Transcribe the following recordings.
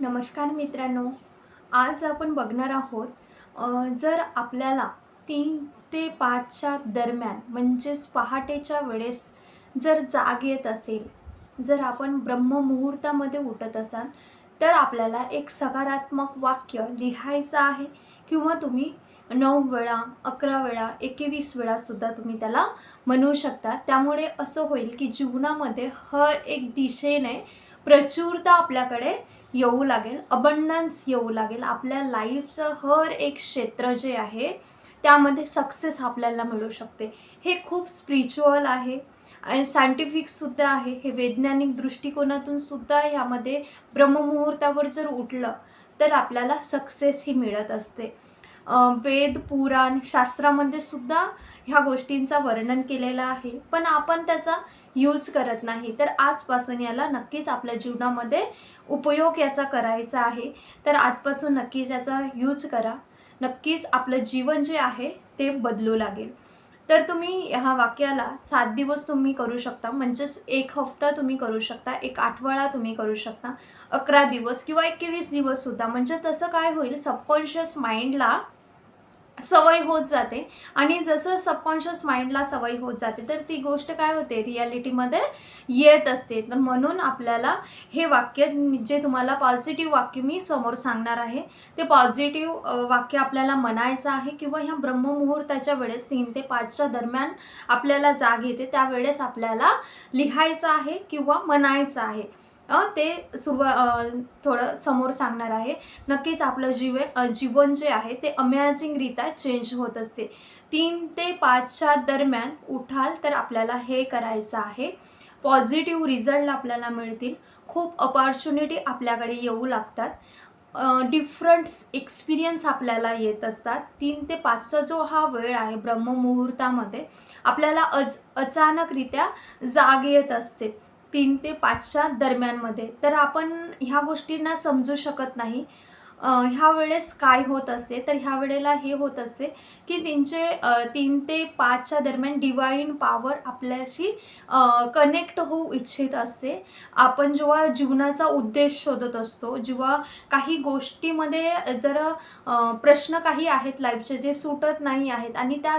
नमस्कार मित्रांनो आज आपण बघणार आहोत जर आपल्याला तीन ते पाचच्या दरम्यान म्हणजेच पहाटेच्या वेळेस जर जाग येत असेल जर आपण ब्रह्ममुहूर्तामध्ये उठत असाल तर आपल्याला एक सकारात्मक वाक्य लिहायचं आहे किंवा तुम्ही नऊ वेळा अकरा वेळा एकवीस वेळासुद्धा तुम्ही त्याला म्हणू शकता. त्यामुळे असं होईल की जीवनामध्ये हर एक दिशेने प्रचुरता आपल्याकडे येऊ लागेल अबंडन्स येऊ लागेल. आपल्या लाईफचं हर एक क्षेत्र जे आहे त्यामध्ये सक्सेस आपल्याला मिळू शकते. हे खूप स्पिरिच्युअल आहे आणि सायंटिफिकसुद्धा आहे. हे वैज्ञानिक दृष्टिकोनातून सुद्धा ह्यामध्ये ब्रह्ममुहूर्तावर जर उठलं तर आपल्याला सक्सेस ही मिळत असते. वेद पुराण शास्त्रामध्ये सुद्धा ह्या गोष्टींचा वर्णन केलेलं आहे. पण आपण त्याचा यूज करत नाही. तर आजपासून याला नक्कीच आपल्या जीवनामध्ये उपयोग याचा करायचा आहे. तर आजपासून नक्कीच याचा यूज करा. नक्कीच आपलं जीवन जे आहे ते बदलू लागेल. तर तुम्ही ह्या वाक्याला सात दिवस तुम्ही करू शकता. म्हणजेच एक हफ्ता तुम्ही करू शकता. एक आठवडा तुम्ही करू शकता. अकरा दिवस किंवा एकवीस दिवससुद्धा म्हणजे तसं काय होईल? सबकॉन्शियस माइंडला सवय होत जाते. आणि जसं सबकॉन्शियस माइंडला सवय होत जाते तर ती गोष्ट काय होते? रियालिटीमध्ये येत असते. तर म्हणून आपल्याला हे वाक्य जे तुम्हाला पॉझिटिव्ह वाक्य मी समोर सांगणार आहे ते पॉझिटिव्ह वाक्य आपल्याला म्हणायचं आहे किंवा ह्या ब्रह्ममुहूर्ताच्या वेळेस तीन ते पाचच्या दरम्यान आपल्याला जाग येते त्यावेळेस आपल्याला लिहायचं आहे किंवा म्हणायचं आहे. ते सुरुवा थोडं समोर सांगणार आहे. नक्कीच आपलं जीव जीवन जे आहे ते अमेझिंगरित्या चेंज होत असते. तीन ते पाचच्या दरम्यान उठाल तर आपल्याला हे करायचं आहे. पॉझिटिव्ह रिझल्ट आपल्याला मिळतील. खूप अपॉर्च्युनिटी आपल्याकडे येऊ लागतात. डिफरंट एक्सपिरियन्स आपल्याला येत असतात. तीन ते पाचचा जो हा वेळ आहे ब्रह्ममुहूर्तामध्ये आपल्याला अज अचानकरित्या जाग येत असते. तीन ते पाचच्या दरम्यानमध्ये. तर आपण ह्या गोष्टींना समजू शकत नाही. ह्या वेळेस काय होत असते? तर ह्या वेळेला हे होत असते की तीनचे तीन ते पाचच्या दरम्यान डिवाईन पॉवर आपल्याशी कनेक्ट होऊ इच्छित असते. आपण जेव्हा जीवनाचा उद्देश शोधत असतो जेव्हा काही गोष्टीमध्ये जर प्रश्न काही आहेत लाईफचे जे सुटत नाही आहेत आणि त्या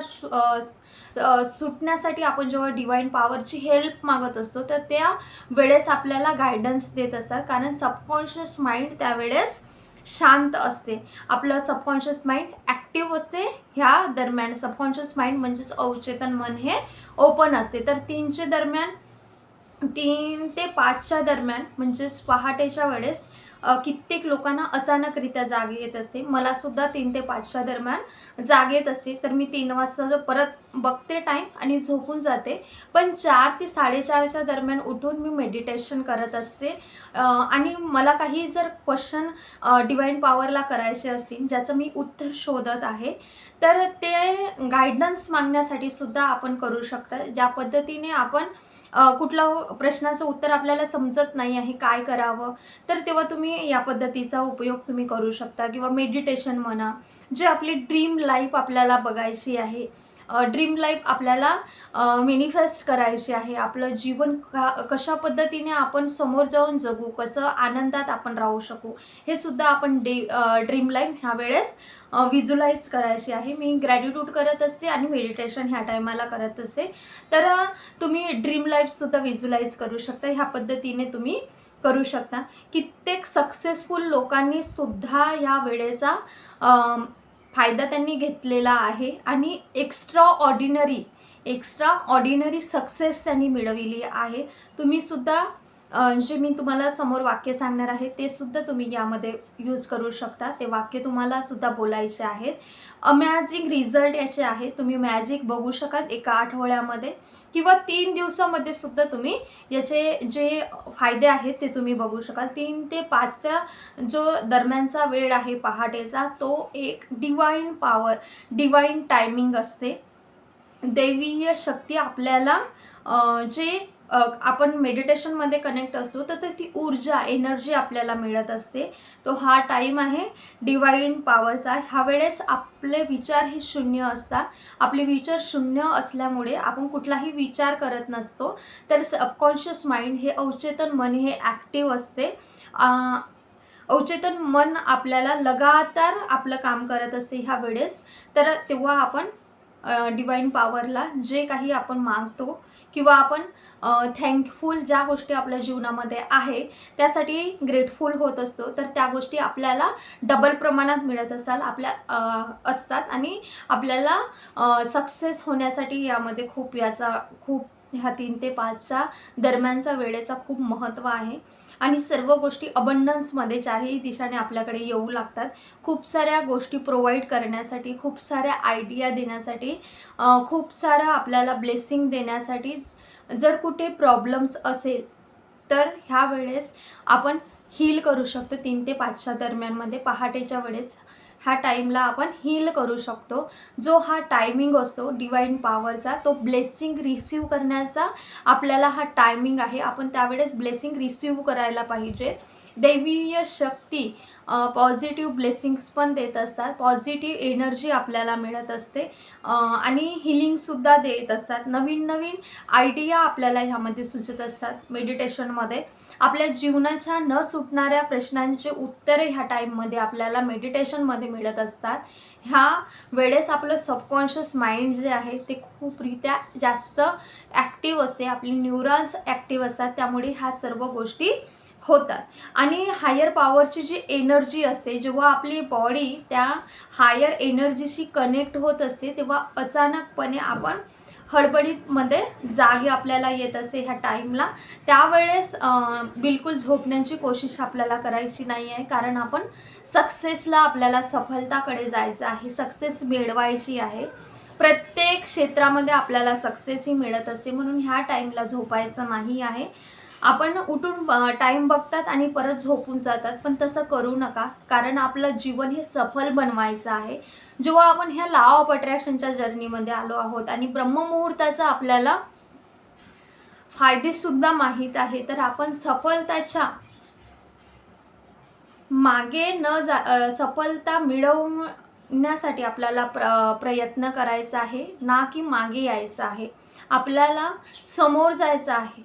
सुटण्यासाठी आपण जेव्हा डिवाईन पॉवरची हेल्प मागत असतो तर त्या वेळेस आपल्याला गायडन्स देत असतात. कारण सबकॉन्शियस माइंड त्यावेळेस शांत असते. आपलं सबकॉन्शियस माइंड ॲक्टिव्ह असते. ह्या दरम्यान सबकॉन्शियस माइंड म्हणजेच अवचेतन मन हे ओपन असते. तर तीनचे दरम्यान तीन ते पाचच्या दरम्यान म्हणजेच पहाटेच्या वेळेस कित्येक लोकांना अचानकरित्या जाग येत असते मला सुद्धा तीन ते पाचच्या दरम्यान जाग येत असते तर मी तीन वाजता जो परत बघते टाईम आणि झोपून जाते. पण चार ते साडेचारच्या दरम्यान उठून मी मेडिटेशन करत असते. आणि मला काही जर क्वेश्चन डिवाईन पॉवरला करायचे असतील ज्याचं मी उत्तर शोधत आहे तर ते गायडन्स मागण्यासाठी सुद्धा आपण करू शकता. ज्या पद्धतीने आपण कुठला प्रश्नाचं उत्तर आपल्याला समजत नाही आहे काय करावं तर तेव्हा तुम्ही या पद्धतीचा उपयोग तुम्ही करू शकता. किंवा मेडिटेशन म्हणा जे आपली ड्रीम लाईफ आपल्याला बघायची आहे. ड्रीम लाईफ आपल्याला मेनिफेस्ट करायची आहे. आपलं जीवन का कशा पद्धतीने आपण समोर जाऊन जगू कसं आनंदात आपण राहू शकू हे सुद्धा आपण डे ड्रीम लाईफ ह्या वेळेस विज्युलाइज करायची आहे. मी ग्रॅटिट्यूड करत असते आणि मेडिटेशन ह्या टायमाला करत असते. तर तुम्ही ड्रीम लाईफसुद्धा विज्युलाइज करू शकता. ह्या पद्धतीने तुम्ही करू शकता. कित्येक सक्सेसफुल लोकांनी सुद्धा या वेळेचा फायदा त्यांनी घेतलेला आहे आणि extraordinary extraordinary success त्यांनी मिळविली आहे. तुम्ही सुद्धा जे मी तुम्हाला समोर वाक्य सांगणार आहे ते सुद्धा तुम्ही यामध्ये यूज करू शकता. ते वाक्य तुम्हाला सुद्धा बोलायचे आहेत. अमॅझिंग रिझल्ट याचे आहे. तुम्ही मॅजिक बघू शकाल एका आठवड्यामध्ये किंवा तीन दिवसामध्ये सुद्धा तुम्ही याचे जे फायदे आहेत ते तुम्ही बघू शकाल. तीन ते पाचचा जो दरम्यानचा वेळ आहे पहाटेचा तो एक डिवाईन पॉवर डिवाईन टायमिंग असते. दैवीय शक्ती आपल्याला जे आपण मेडिटेशनमध्ये कनेक्ट असतो तर ते ती ऊर्जा एनर्जी आपल्याला मिळत असते. तो हा टाईम आहे डिवाईन पॉवरचा ह्या वेळेस आपले विचार हे शून्य असतात. आपले विचार शून्य असल्यामुळे आपण कुठलाही विचार करत नसतो. तर सबकॉन्शियस माइंड हे अवचेतन मन हे ॲक्टिव्ह असते. अवचेतन मन आपल्याला लगातार आपलं काम करत असते ह्या वेळेस. तर तेव्हा आपण डिवाईन पॉवरला जे काही आपण मागतो किंवा आपण थँकफुल ज्या गोष्टी आपल्या जीवनामध्ये आहे त्यासाठी ग्रेटफुल होत असतो तर त्या गोष्टी आपल्याला डबल प्रमाणात मिळत असाल आपल्या असतात आणि आपल्याला सक्सेस होण्यासाठी यामध्ये खूप याचा खूप ह्या तीन ते पाचच्या दरम्यानचा वेळेचा खूप महत्त्व आहे. आणि सर्व गोष्टी अबंडन्समध्ये चारही दिशाने आपल्याकडे येऊ लागतात. खूप साऱ्या गोष्टी प्रोव्हाइड करण्यासाठी खूप साऱ्या आयडिया देण्यासाठी खूप सारं आपल्याला ब्लेसिंग देण्यासाठी जर कुठे प्रॉब्लेम्स असेल तर ह्या वेळेस आपण हील करू शकतो. तीन ते पाचच्या दरम्यानमध्ये पहाटेच्या वेळेस ह्या टाईमला आपण हील करू शकतो. जो हा टायमिंग असतो डिवाईन पॉवरचा तो ब्लेसिंग रिसीव करण्याचा आपल्याला हा टायमिंग आहे. आपण त्यावेळेस ब्लेसिंग रिसीव करायला पाहिजे. दैवीय शक्ती पॉझिटिव्ह ब्लेसिंग्स पण देत असतात. पॉझिटिव्ह एनर्जी आपल्याला मिळत असते. आणि हिलिंगसुद्धा देत असतात. नवीन नवीन आयडिया आपल्याला ह्यामध्ये सुचत असतात मेडिटेशनमध्ये आपल्या जीवनाच्या न सुटणाऱ्या प्रश्नांचे उत्तरे ह्या टाईममध्ये आपल्याला मेडिटेशनमध्ये मिळत असतात. ह्या वेळेस आपलं सबकॉन्शियस माइंड जे आहे ते खूपरित्या जास्त ॲक्टिव्ह असते. आपली न्यूरॉन्स ॲक्टिव्ह असतात. त्यामुळे ह्या सर्व गोष्टी होतात. आणि हायर पॉवरची जी एनर्जी असते जेव्हा आपली बॉडी त्या हायर एनर्जीशी कनेक्ट होत असते तेव्हा अचानकपणे आपण हडबडीमध्ये जागे आपल्याला येत असते ह्या टाईमला त्यावेळेस बिलकुल झोपण्याची कोशिश आपल्याला करायची नाही आहे कारण आपण सक्सेसला आपल्याला सफलताकडे जायचं आहे सक्सेस मिळवायची आहे. प्रत्येक क्षेत्रामध्ये आपल्याला सक्सेसही मिळत असते म्हणून ह्या टाईमला झोपायचं नाही आहे. आपण उठून टाईम बघतात आणि परत झोपून जातात. पण तसं करू नका. कारण आपलं जीवन हे सफल बनवायचं आहे. जेव्हा आपण ह्या लॉ ऑफ अट्रॅक्शनच्या जर्नीमध्ये आलो आहोत आणि ब्रह्ममुहूर्ताचा आपल्याला फायदेसुद्धा माहीत आहे तर आपण सफलताच्या मागे न जा सफलता मिळवण्यासाठी आपल्याला प्र प्रयत्न करायचा आहे. ना की मागे यायचं आहे. आपल्याला समोर जायचं आहे.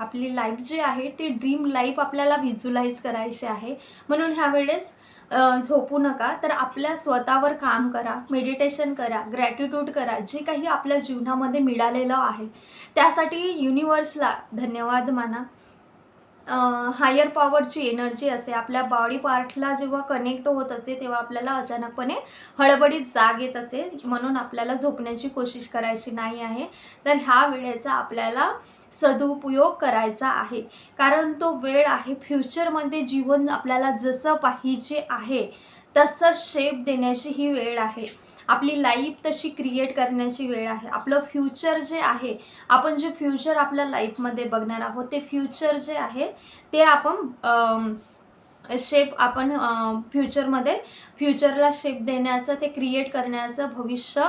आपली लाईफ जी आहे ती ड्रीम लाईफ आपल्याला व्हिज्युलाइज करायची आहे. म्हणून ह्या वेळेस झोपू नका. तर आपल्या स्वतःवर काम करा मेडिटेशन करा ग्रॅटिट्यूड करा जे काही आपल्या जीवनामध्ये मिळालेलं आहे. त्यासाठी युनिवर्सला धन्यवाद माना. हायर पॉवरची एनर्जी असते. आपल्या बॉडी पार्टला जेव्हा कनेक्ट होत असते तेव्हा आपल्याला अचानकपणे हळबडीत जाग येत असे म्हणून आपल्याला झोपण्याची कोशिश करायची नाही आहे. तर ह्या वेळेचा आपल्याला सदुपयोग करायचा आहे. कारण तो वेळ आहे फ्युचरमध्ये जीवन आपल्याला जसं पाहिजे आहे तसं शेप देण्याची ही वेळ आहे. आपली लाईफ तशी क्रिएट करण्याची वेळ आहे. आपलं फ्युचर जे आहे आपण जे फ्युचर आपल्या लाईफमध्ये बघणार आहोत ते फ्युचर जे आहे ते आपण शेप आपण फ्युचरमध्ये फ्युचरला शेप देण्याचं ते क्रिएट करण्याचं भविष्य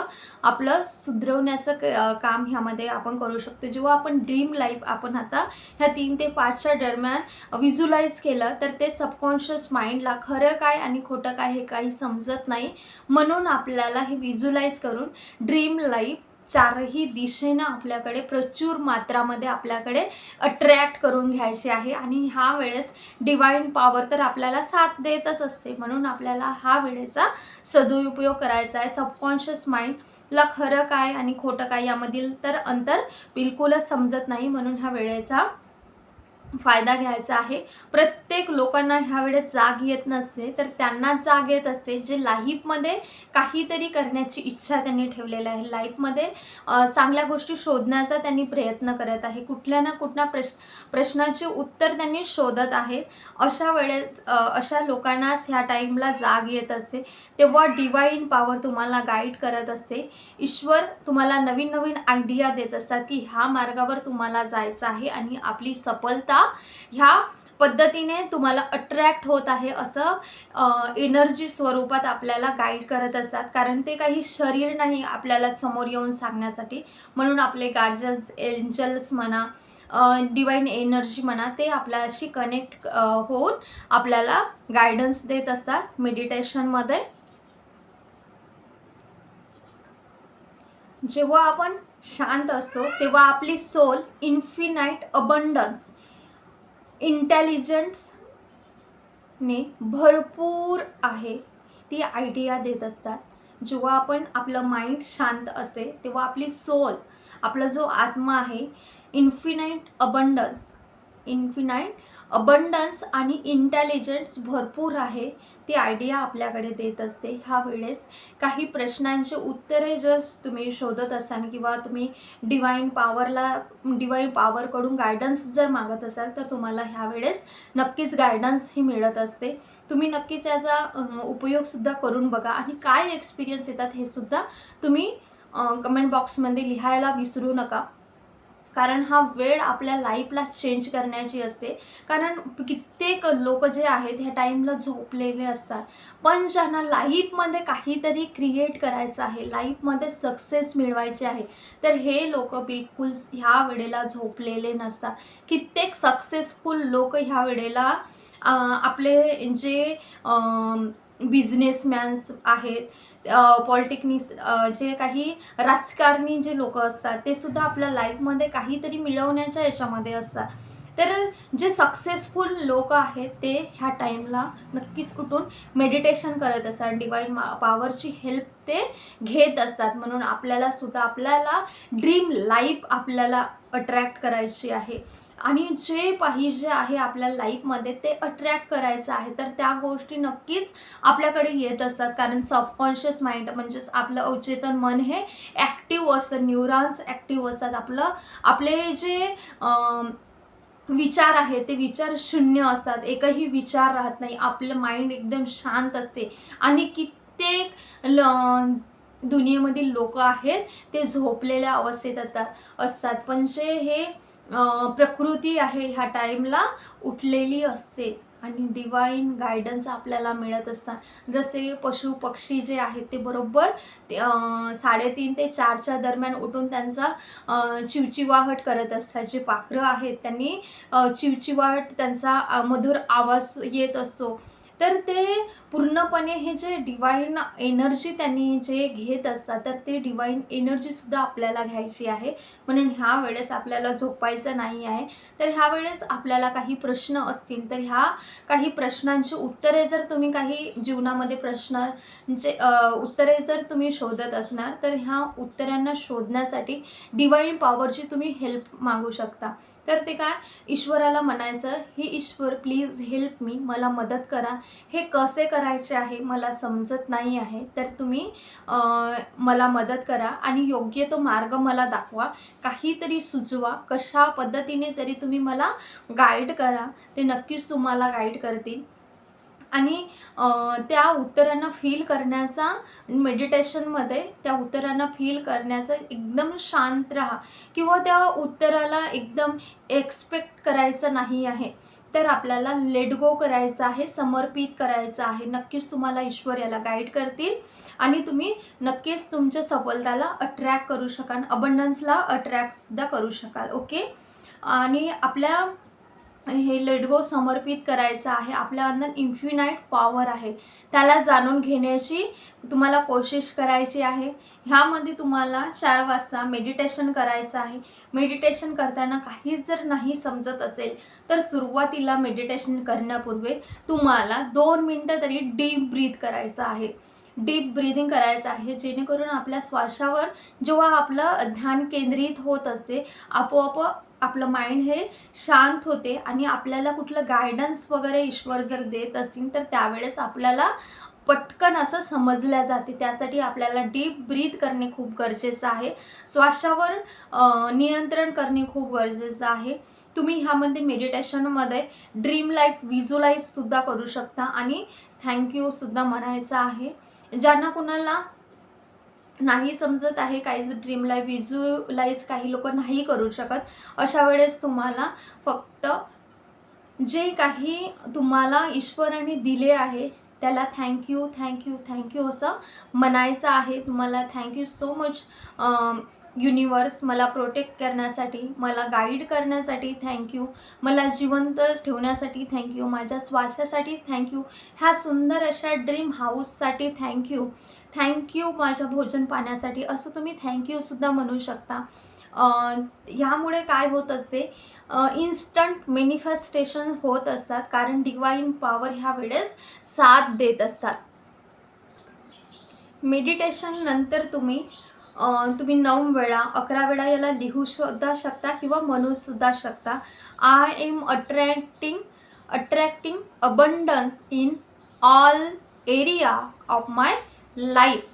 आपलं सुधरवण्याचं क काम ह्यामध्ये आपण करू शकतो. जेव्हा आपण ड्रीम लाईफ आपण आता ह्या तीन ते पाचच्या दरम्यान विज्युलाइज केलं तर ते सबकॉन्शियस माइंडला खरं काय आणि खोटं काय हे काही समजत नाही. म्हणून आपल्याला हे विज्युलाइज करून ड्रीम लाईफ चारही दिशेनं आपल्याकडे प्रचूर मात्रामध्ये आपल्याकडे अट्रॅक्ट करून घ्यायचे आहे. आणि ह्या वेळेस डिवाईन पॉवर तर आपल्याला साथ देतच असते. म्हणून आपल्याला हा वेळेचा सदुपयोग करायचा आहे. सबकॉन्शियस माइंडला खरं काय आणि खोटं काय यामधील तर अंतर बिलकुलच समजत नाही. म्हणून ह्या वेळेचा फायदा घ्यायचा आहे. प्रत्येक लोकांना ह्या वेळेस जाग येत नसते तर त्यांना जाग येत असते जे लाईफमध्ये काहीतरी करण्याची इच्छा त्यांनी ठेवलेली आहे. लाईफमध्ये चांगल्या गोष्टी शोधण्याचा त्यांनी प्रयत्न करत आहे. कुठल्या ना कुठल्या प्रश्न प्रश्नाचे उत्तर त्यांनी शोधत आहेत. अशा वेळेस अशा लोकांनाच ह्या टाईमला जाग येत असते. तेव्हा डिवाईन पॉवर तुम्हाला गाईड करत असते. ईश्वर तुम्हाला नवीन नवीन आयडिया देत असतात की ह्या मार्गावर तुम्हाला जायचं आहे आणि आपली सफलता ह्या पद्धतीने तुम्हाला अट्रॅक्ट होत आहे असं एनर्जी स्वरूपात आपल्याला गाईड करत असतात. कारण ते काही शरीर नाही आपल्याला समोर येऊन सांगण्यासाठी. म्हणून आपले गार्जन्स एंजल्स म्हणा डिवाईन एनर्जी म्हणा ते आपल्याशी कनेक्ट होऊन आपल्याला गायडन्स देत असतात मेडिटेशनमध्ये जेव्हा आपण शांत असतो तेव्हा आपली सोल इन्फिनाईट अबंडन्स इंटेलिजन्स ने भरपूर आहे ती आयडिया देत असतात. जेव्हा आपण आपलं माइंड शांत असते तेव्हा आपली सोल आपला जो आत्मा आहे इन्फिनाईट अबंडन्स इन्फिनाईट अबंडन्स आणि इंटेलिजन्स भरपूर आहे. ती आयडिया आपल्याकडे देत असते. ह्या वेळेस काही प्रश्नांचे उत्तरे जर तुम्ही शोधत असाल किंवा तुम्ही डिवाईन पॉवरला डिवाईन पॉवरकडून गायडन्स जर मागत असाल तर तुम्हाला ह्या वेळेस नक्कीच गायडन्स ही मिळत असते. तुम्ही नक्कीच याचा उपयोगसुद्धा करून बघा. आणि काय एक्सपिरियन्स येतात हे सुद्धा तुम्ही कमेंट बॉक्समध्ये लिहायला विसरू नका. कारण हा वेळ आपल्या लाईफला चेंज करण्याची असते. कारण कित्येक लोक जे आहेत ह्या टाईमला झोपलेले असतात. पण ज्यांना लाईफमध्ये काहीतरी क्रिएट करायचं आहे लाईफमध्ये सक्सेस मिळवायचे आहे तर हे लोक बिलकुल ह्या वेळेला झोपलेले नसतात. कित्येक सक्सेसफुल लोक ह्या वेळेला आपले जे बिझनेसमॅन्स आहेत पॉलिटिकनिस जे काही राजकारणी जे लोक असतात ते सुद्धा आपल्या लाईफमध्ये काहीतरी मिळवण्याच्या याच्यामध्ये असतात. तर जे सक्सेसफुल लोक आहेत ते ह्या टाईमला नक्कीच कुठून मेडिटेशन करत असतात. डिवाईन पॉवरची हेल्प ते घेत असतात. म्हणून आपल्याला सुद्धा आपल्याला ड्रीम लाईफ आपल्याला अट्रॅक्ट करायची आहे. आणि जे पाहिजे आहे आपल्या लाईफमध्ये ते अट्रॅक्ट करायचं आहे. तर त्या गोष्टी नक्कीच आपल्याकडे येत असतात. कारण सबकॉन्शियस माइंड म्हणजेच आपलं अवचेतन मन हे ॲक्टिव्ह असतं. न्यूरॉन्स ॲक्टिव्ह असतात. आपलं आपले जे विचार आहेत ते विचार शून्य असतात. एकही विचार राहत नाही. आपलं माइंड एकदम शांत असते. आणि कित्येक ल दुनियेमधील लोक आहेत ते झोपलेल्या अवस्थेत आता असतात. पण जे हे प्रकृती आहे ह्या टाईमला उठलेली असते. आणि डिवाईन गायडन्स आपल्याला मिळत असतात. जसे पशु पक्षी जे आहेत ते बरोबर ते साडेतीन ते चारच्या दरम्यान उठून त्यांचा चिवचिवाहट करत असतात. जे पाखरं आहेत त्यांनी चिवचिवाहट त्यांचा मधुर आवाज येत असतो. तर ते पूर्णपणे हे जे डिवाईन एनर्जी त्यांनी जे घेत असतात तर ते डिवाईन एनर्जीसुद्धा आपल्याला घ्यायची आहे. म्हणून ह्या वेळेस आपल्याला झोपायचं नाही आहे. तर ह्या वेळेस आपल्याला काही प्रश्न असतील तर ह्या काही प्रश्नांची उत्तरे जर तुम्ही काही जीवनामध्ये प्रश्नांचे अ, उत्तरे जर तुम्ही शोधत असणार तर ह्या उत्तरांना शोधण्यासाठी डिवाईन पॉवरची तुम्ही हेल्प मागू शकता. तर ते काय? ईश्वराला म्हणायचं हे ईश्वर प्लीज हेल्प मी मला मदत करा. हे कसे करायचे आहे मला समजत नाही आहे. तर तुम्ही मला मदत करा आणि योग्य तो मार्ग मला दाखवा. काहीतरी सुचवा. कशा पद्धतीने तरी तुम्ही मला गाईड करा. ते नक्कीच तुम्हाला गाईड करतील. आणि त्या उत्तरांना फील करण्याचा मेडिटेशनमध्ये त्या उत्तरांना फील करण्याचं एकदम शांत राहा. किंवा त्या उत्तराला एकदम एक्सपेक्ट करायचं नाही आहे तर आपल्याला लेट गो करायचं आहे समर्पित करायचं आहे. नक्कीच तुम्हाला ईश्वर याला गाईड करतील आणि तुम्ही नक्कीच तुमच्या सफलताला अट्रॅक्ट करू शकाल. अबंडन्सला अट्रॅक्टसुद्धा करू शकाल. ओके आणि आपल्या हे लेडगो समर्पित करायचं आहे. आपल्या अंदर इन्फिनाईट पॉवर आहे. त्याला जाणून घेण्याची तुम्हाला कोशिश करायची आहे. ह्यामध्ये तुम्हाला चार वाजता मेडिटेशन करायचं आहे. मेडिटेशन करताना काहीच जर नाही समजत असेल तर सुरुवातीला मेडिटेशन करण्यापूर्वी तुम्हाला दोन मिनटं तरी डीप ब्रीथ करायचं आहे. डीप ब्रीदिंग करायचं आहे. जेणेकरून आपल्या श्वासावर जेव्हा आपलं ध्यान केंद्रित होत असते आपोआप आपलं माइंड हे शांत होते आणि आपल्याला कुठलं गायडन्स वगैरे ईश्वर जर देत असतील तर त्यावेळेस आपल्याला पटकन असं समजल्या जाते. त्यासाठी आपल्याला डीप ब्रीथ करणे खूप गरजेचं आहे. श्वासावर नियंत्रण करणे खूप गरजेचं आहे. तुम्ही ह्यामध्ये मेडिटेशनमध्ये ड्रीम लाईफ व्हिज्युलाईजसुद्धा करू शकता आणि थँक्यूसुद्धा म्हणायचं आहे. ज्यांना कुणाला नाही समजत आहे काहीच ड्रीम लाईफ व्हिज्युलाइज काही लोक नाही करू शकत. अशा वेळेस तुम्हाला फक्त जे काही तुम्हाला ईश्वराने दिले आहे त्याला थँक्यू थँक्यू थँक्यू असं म्हणायचं आहे. तुम्हाला thank you so much universe मला प्रोटेक्ट करण्यासाठी मला गाईड करण्यासाठी थँक्यू मला जिवंत ठेवण्यासाठी थँक्यू माझ्या श्वासासाठी थँक्यू ह्या सुंदर अशा ड्रीम हाऊससाठी थँक्यू थँक्यू माझ्या भोजन पाण्यासाठी असं तुम्ही थँक्यूसुद्धा म्हणू शकता. ह्यामुळे काय होत असते? इन्स्टंट मॅनिफेस्टेशन होत असतात कारण डिवाईन पॉवर ह्या वेळेस साथ देत असतात. मेडिटेशन नंतर तुम्ही तुम्ही नऊ वेळा अकरा वेळा याला लिहू सुद्धा शकता किंवा म्हणूसुद्धा शकता. I am attracting attracting abundance in all area of my life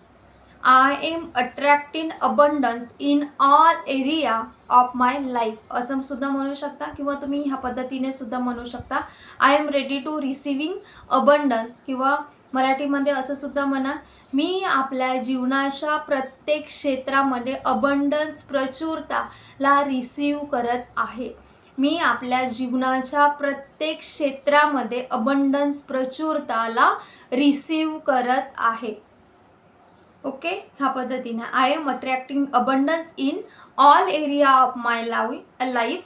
I am attracting abundance in all area of my life असं सुद्धा म्हणू शकता किंवा तुम्ही ह्या पद्धतीने सुद्धा म्हणू शकता. I am ready to receiving abundance किंवा मराठीमध्ये असं सुद्धा म्हणा मी आपल्या जीवनाच्या प्रत्येक क्षेत्रामध्ये अबंडन्स प्रचुरताला रिसीव करत आहे. मी आपल्या जीवनाच्या प्रत्येक क्षेत्रामध्ये अबंडन्स प्रचुरताला रिसीव करत आहे. ओके? ह्या पद्धतीने. I am attracting abundance in all area of my लावी life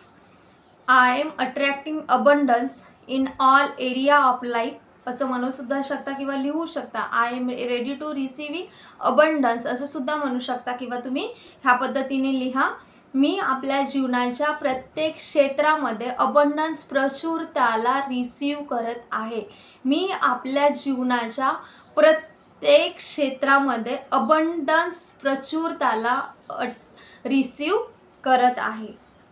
I am attracting abundance in all area of life असं म्हणूसुद्धा शकता किंवा लिहू शकता. I am ready to receiving abundance असं सुद्धा म्हणू शकता किंवा तुम्ही ह्या पद्धतीने लिहा. मी आपल्या जीवनाच्या प्रत्येक क्षेत्रामध्ये अबंडन्स प्रचुरताला रिसीव करत आहे. मी आपल्या जीवनाच्या प्रत्येक क्षेत्रामध्ये अबंडन्स प्रचुरताला रिसीव करत आहे.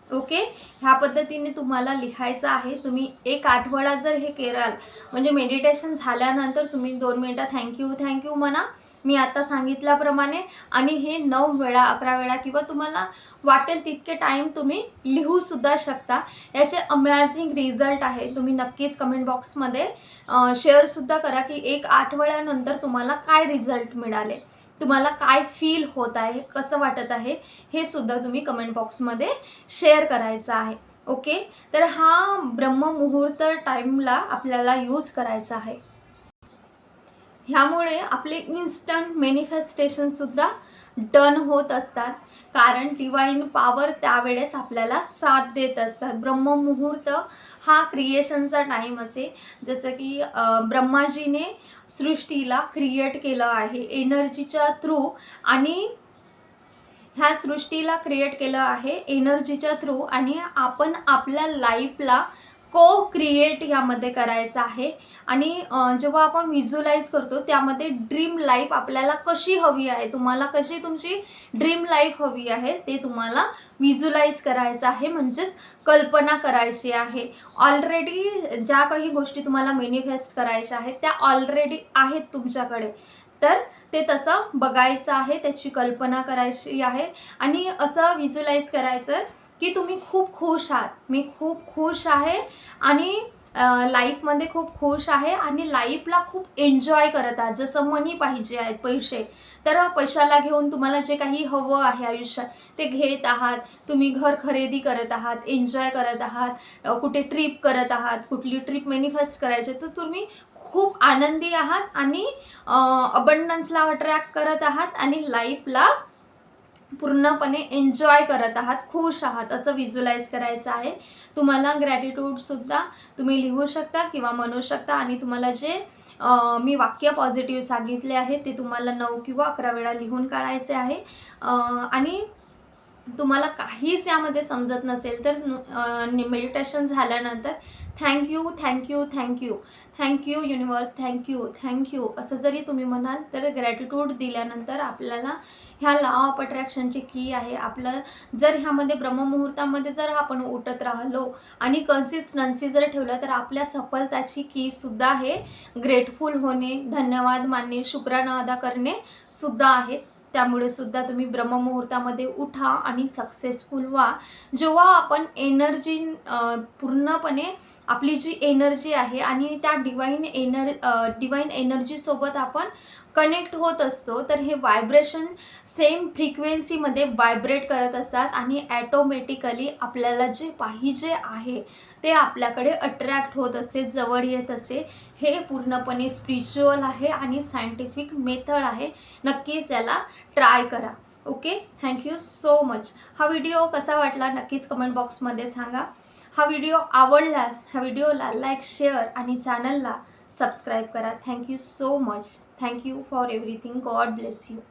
ओके ह्या पद्धतीने तुम्हाला लिहायचं आहे. तुम्ही एक आठवडा जर हे कराल म्हणजे मेडिटेशन झाल्यानंतर तुम्ही दोन मिनटं थँक्यू थँक्यू म्हणा मी आता सांगितल्याप्रमाणे आणि हे नऊ वेळा अकरा वेळा किंवा तुम्हाला वाटेल तितके टाईम तुम्ही लिहू सुद्धा शकता. याचे अमेझिंग रिझल्ट आहे. तुम्ही नक्कीच कमेंट बॉक्समध्ये शेअरसुद्धा करा की एक आठवड्यानंतर तुम्हाला काय रिझल्ट मिळाले? तुम्हाला काय फील होत आहे? कसं वाटत आहे? हे सुद्धा तुम्ही कमेंट बॉक्समध्ये शेअर करायचं आहे. ओके तर हा ब्रह्ममुहूर्त टाईमला आपल्याला यूज करायचा आहे. ह्यामुळे आपले इन्स्टंट मॅनिफेस्टेशनसुद्धा डन होत असतात. कारण डिवाईन पॉवर त्यावेळेस आपल्याला साथ देत असतात. ब्रह्ममुहूर्त हा क्रिएशनचा टाईम असे. जसं की ब्रह्माजीने सृष्टीला क्रिएट केलं आहे एनर्जीच्या थ्रू आणि ह्या सृष्टीला क्रिएट केलं आहे एनर्जीच्या थ्रू आणि आपण आपल्या लाईफला को क्रिएट यामध्ये करायचं आहे. आणि जेव्हा आपण व्हिज्युलाइज करतो त्यामध्ये ड्रीम लाईफ आपल्याला कशी हवी आहे तुम्हाला कशी तुमची ड्रीम लाईफ हवी आहे ते तुम्हाला व्हिज्युलाइज करायचं आहे. म्हणजेच कल्पना करायची आहे. ऑलरेडी ज्या काही गोष्टी तुम्हाला मेनिफेस्ट करायच्या आहेत त्या ऑलरेडी आहेत तुमच्याकडे. तर ते तसं बघायचं आहे त्याची कल्पना करायची आहे. आणि असं व्हिज्युलाइज करायचं की तुम्ही खूप खुश आहात. मी खूप खुश आहे आणि लाईफमध्ये खूप खुश आहे आणि लाईफला खूप एन्जॉय करत आहात. जसं मनी पाहिजे आहेत पैसे. तर पैशाला घेऊन तुम्हाला जे काही हवं आहे आयुष्यात ते घेत आहात. तुम्ही घर खरेदी करत आहात एन्जॉय करत आहात कुठे ट्रिप करत आहात कुठली ट्रिप मॅनिफेस्ट करायची तर तुम्ही खूप आनंदी आहात आणि अबंडन्सला अट्रॅक्ट करत आहात आणि लाईफला पूर्णपणे एन्जॉय करत आहात खुश आहात असं व्हिज्युलाइज करायचं आहे. तुम्हाला ग्रॅटिट्यूडसुद्धा तुम्ही लिहू शकता किंवा म्हणू शकता. आणि तुम्हाला जे मी वाक्य पॉझिटिव्ह सांगितले आहे ते तुम्हाला नऊ किंवा अकरा वेळा लिहून काढायचे आहे. आणि तुम्हाला काहीच यामध्ये समजत नसेल तर मेडिटेशन झाल्यानंतर thank you thank you thank you thank you universe thank you thank you असं जरी तुम्ही म्हणाल तर ग्रॅटिट्यूड दिल्यानंतर आपल्याला ह्या लॉ ऑफ अट्रॅक्शनची की आहे. आपलं जर ह्यामध्ये ब्रह्ममुहूर्तामध्ये जर आपण उठत राहिलो आणि कन्सिस्टन्सी जर ठेवलं तर आपल्या सफलताची कीसुद्धा आहे. ग्रेटफुल होणे धन्यवाद मानणे शुक्राना अदा करणे सुद्धा आहेत त्यामुळे सुद्धा तुम्ही ब्रह्ममुहूर्तामध्ये उठा आणि सक्सेसफुल व्हा. जेव्हा आपण एनर्जी पूर्णपणे आपली जी एनर्जी आहे आणि त्या डिवाईन एनर डिवाईन एनर्जीसोबत आपण कनेक्ट होत असतो तर हे व्हायब्रेशन सेम फ्रिक्वेन्सीमध्ये व्हायब्रेट करत असतात आणि ॲटोमॅटिकली आपल्याला जे पाहिजे आहे ते आपल्याकडे अट्रॅक्ट होत असे जवळ येत असे हे पूर्णपणे स्पिरिच्युअल आहे आणि सायंटिफिक मेथड आहे. नक्कीच याला ट्राय करा. Okay? Thank you so much. हा व्हिडिओ कसा वाटला नक्कीच कमेंट बॉक्समध्ये सांगा. हा व्हिडिओ आवडल्यास ह्या व्हिडिओला लाईक शेअर आणि चॅनलला सबस्क्राईब करा. Thank you so much. Thank you for everything. God bless you.